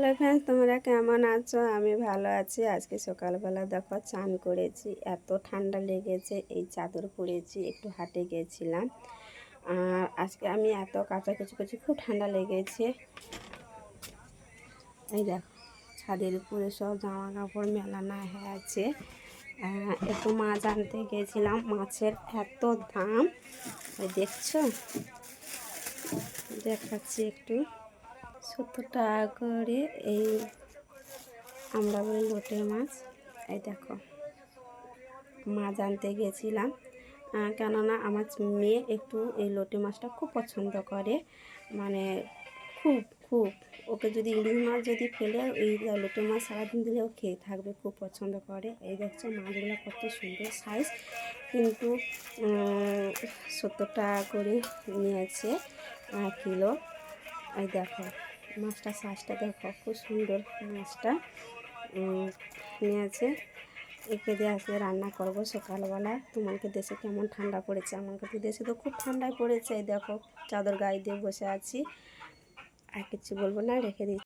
Hello friends তোমরা কেমন আছো? আমি ভালো আছি। আজকে সকালবেলা দেখো চান করেছি। এত ঠান্ডা লেগেছে, এই চাদর পরেছি, একটু হাটে গেছিলাম। আর আজকে আমি এত কাঁচা কুচি কুচি, খুব ঠান্ডা লেগেছে। এই দেখো, ছাদের উপরে সব জামা কাপড় মেলানো হয়ে আছে একটু মাছ আনতে গেছিলাম, মাছের এত দাম। দেখছ? দেখাচ্ছি একটু। সত্তর টাকা করে এই আমরা বলি লোটে মাছ। এই দেখো, মাছ আনতে গেছিলাম। কেননা আমার মেয়ে একটু এই লোটে মাছটা খুব পছন্দ করে। মানে খুব খুব। ওকে যদি ইলিশ মাছ যদি ফেলে, এই লোটে মাছ সারাদিন দিলেও খেয়ে থাকবে, খুব পছন্দ করে। এই দেখছ মাছগুলো কত সুন্দর সাইজ কিন্তু সত্তর টাকা করে নিয়েছে কিলো। এই দেখো। মাছটা সাইজটা দেখো, খুব সুন্দর মাছটা। নিয়ে আছে, একে দিয়ে আজকে রান্না করব সকালবেলা। তোমাকে দেশে কেমন ঠান্ডা পড়েছে? আমাকে তো দেশে তো খুব ঠান্ডায় পড়েছে দেখো, চাদর গায়ে দিয়ে বসে আছি। আর কিছু বলব না, রেখে দিচ্ছি।